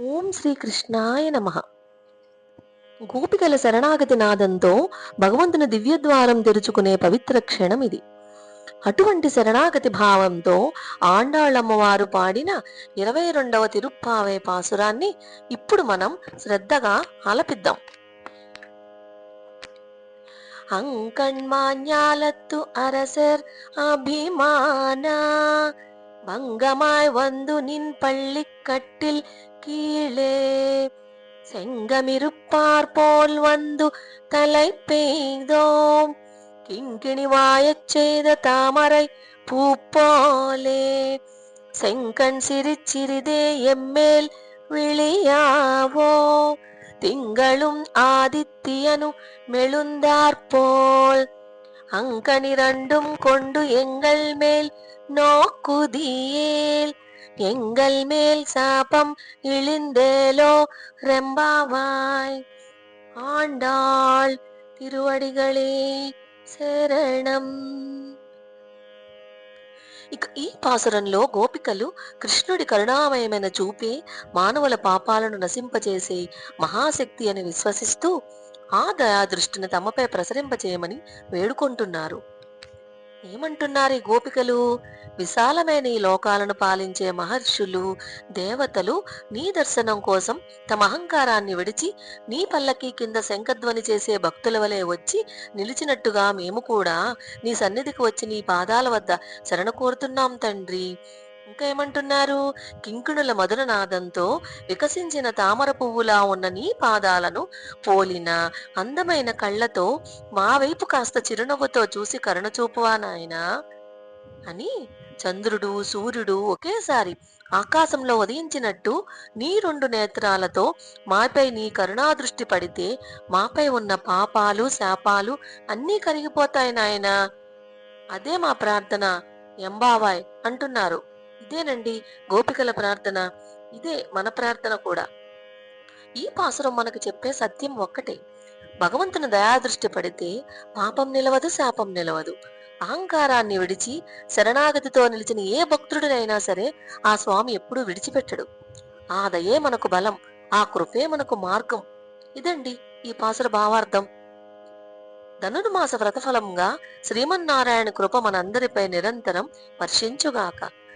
ఓం శ్రీకృష్ణాయ నమ గోపికల శరణాగతి నాదంతో భగవంతుని దివ్యద్వారం తెరుచుకునే పవిత్ర క్షణం ఇది అటువంటి శరణాగతి భావంతో ఆండాళ్ళమ్మవారు పాడిన ఇరవై రెండవ తిరుప్పావే పాసురాన్ని ఇప్పుడు మనం శ్రద్ధగా ఆలపిద్దాం அங்கண்மாஞாலத்து அரசர் அபிமான பங்கமாய் வந்து நின் பள்ளிக்கட்டில் கீழே. செங்கமிருப்பார் போல் வந்து தலை பெய்தோம். கிங்கிணி வாயச் செய்த தாமரை பூ போலே செங்கண் சிரிச்சிறிதே எம்மேல் விழியாவோ. திங்களும் ஆதித்தியனு மெழுந்தாற்போல் அங்கனிரண்டும் கொண்டு எங்கள் மேல் நோக்குதியேல் எங்கள் மேல் சாபம் இழிந்தேலோ ரெம்பாவாய் ஆண்டாள் திருவடிகளே శరణం ఇక ఈ పాసురంలో గోపికలు కృష్ణుడి కరుణామయమైన చూపే మానవుల పాపాలను నశింపచేసే మహాశక్తి అని విశ్వసిస్తూ ఆ దయా దృష్టిని తమపై ప్రసరింపచేయమని వేడుకుంటున్నారు. ఏమంటున్నారు ఈ గోపికలు? విశాలమైన ఈ లోకాలను పాలించే మహర్షులు దేవతలు నీ దర్శనం కోసం తమ అహంకారాన్ని విడిచి నీ పల్లకి కింద శంఖధ్వని చేసే భక్తుల వలె వచ్చి నిలిచినట్టుగా మేము కూడా నీ సన్నిధికి వచ్చి నీ పాదాల వద్ద శరణ కోరుతున్నాం తండ్రి. ఇంకా ఏమంటున్నారు కింకుణుల మధుర నాదంతో వికసించిన తామర పువ్వులా ఉన్న నీ పాదాలను పోలిన అందమైన కళ్ళతో మా వైపు కాస్త చిరునవ్వుతో చూసి కరుణ చూపువా నాయనా? అని చంద్రుడు సూర్యుడు ఒకేసారి ఆకాశంలో ఉదయించినట్టు నీ రెండు నేత్రాలతో మాపై నీ కరుణాదృష్టి పడితే మాపై ఉన్న పాపాలు శాపాలు అన్నీ కరిగిపోతాయి నాయనా. అదే మా ప్రార్థన ఎంబావాయ్ అంటున్నారు. ఇదేనండి గోపికల ప్రార్థన. ఇదే మన ప్రార్థన కూడా. ఈ పాసురం మనకు చెప్పే సత్యం ఒక్కటే. భగవంతుని దయాదృష్టి పడితే పాపం నిలవదు శాపం నిలవదు. అహంకారాన్ని విడిచి శరణాగతితో నిలిచిన ఏ భక్తుడినైనా సరే ఆ స్వామి ఎప్పుడూ విడిచిపెట్టడు. ఆ దయే మనకు బలం ఆ కృపే మనకు మార్గం. ఇదండి ఈ పాసుర భావార్థం. ధనుర్మాస వ్రతఫలంగా శ్రీమన్నారాయణ కృప మనందరిపై నిరంతరం వర్షించుగాక.